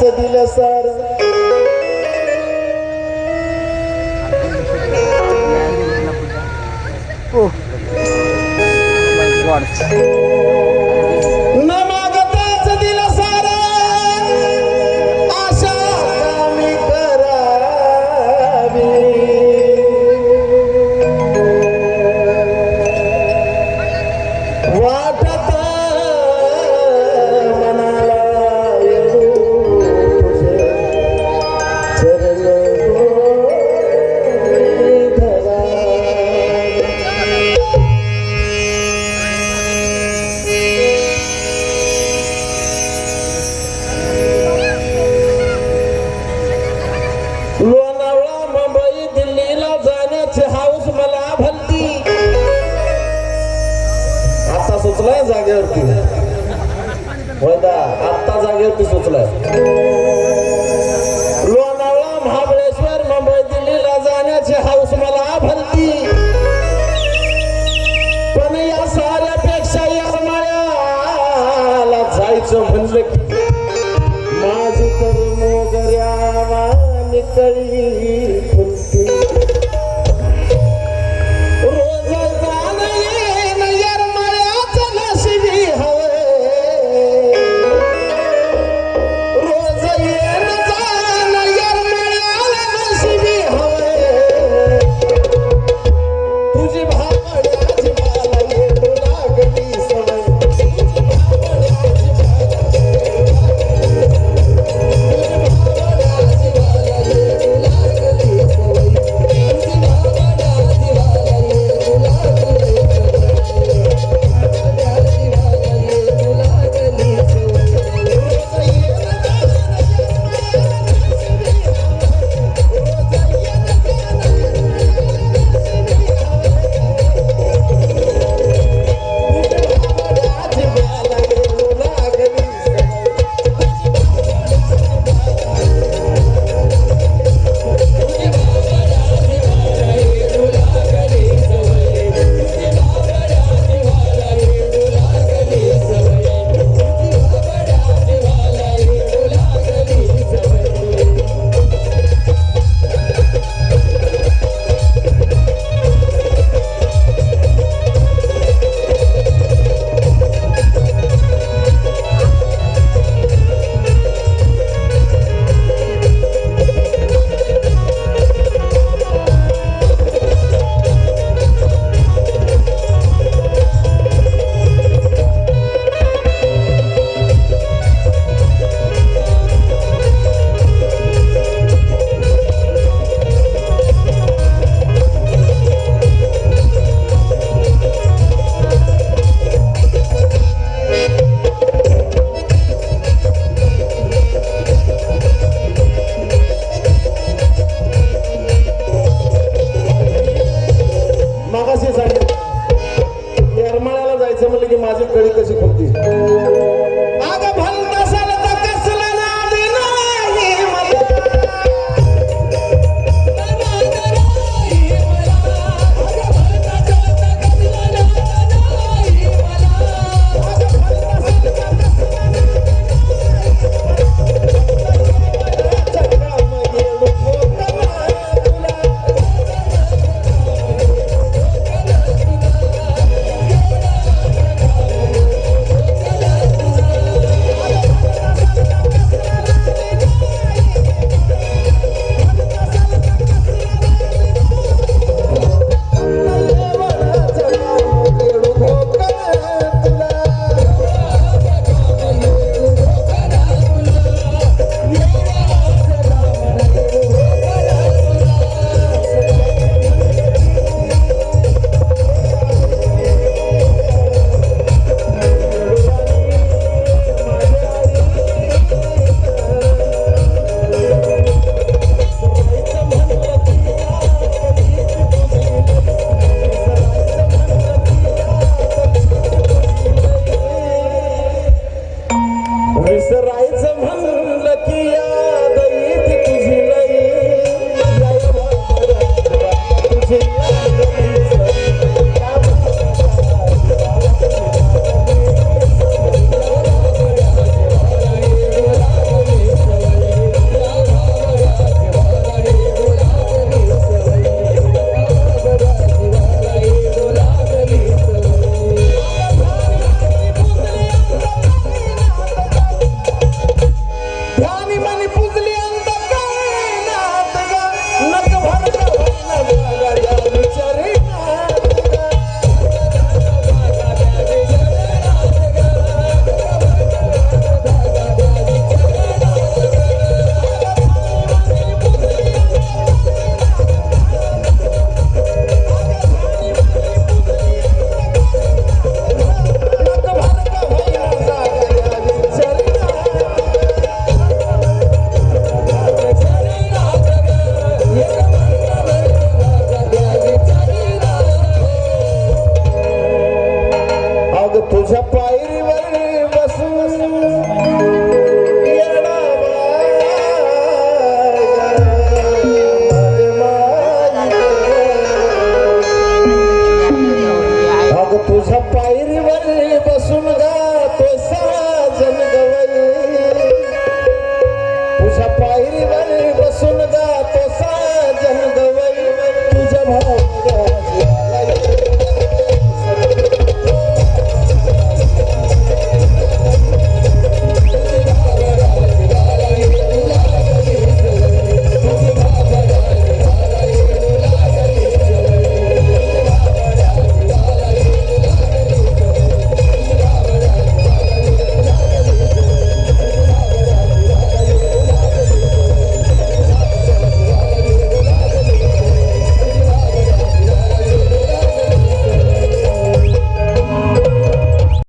কাছে দিলে স্যার ও होय दा आत्ता जागेवरती सुचलाय. लोणावळा महाबळेश्वर मुंबई दिल्लीला जाण्याची हाऊस मला भलती पण या साऱ्यापेक्षा या माळ्याला जायचं म्हणलं की माझी तर मोगऱ्या निकळी मागाशी सांगितलं यरमाळ्याला जायचं म्हणलं की माझी कळी कशी खुपती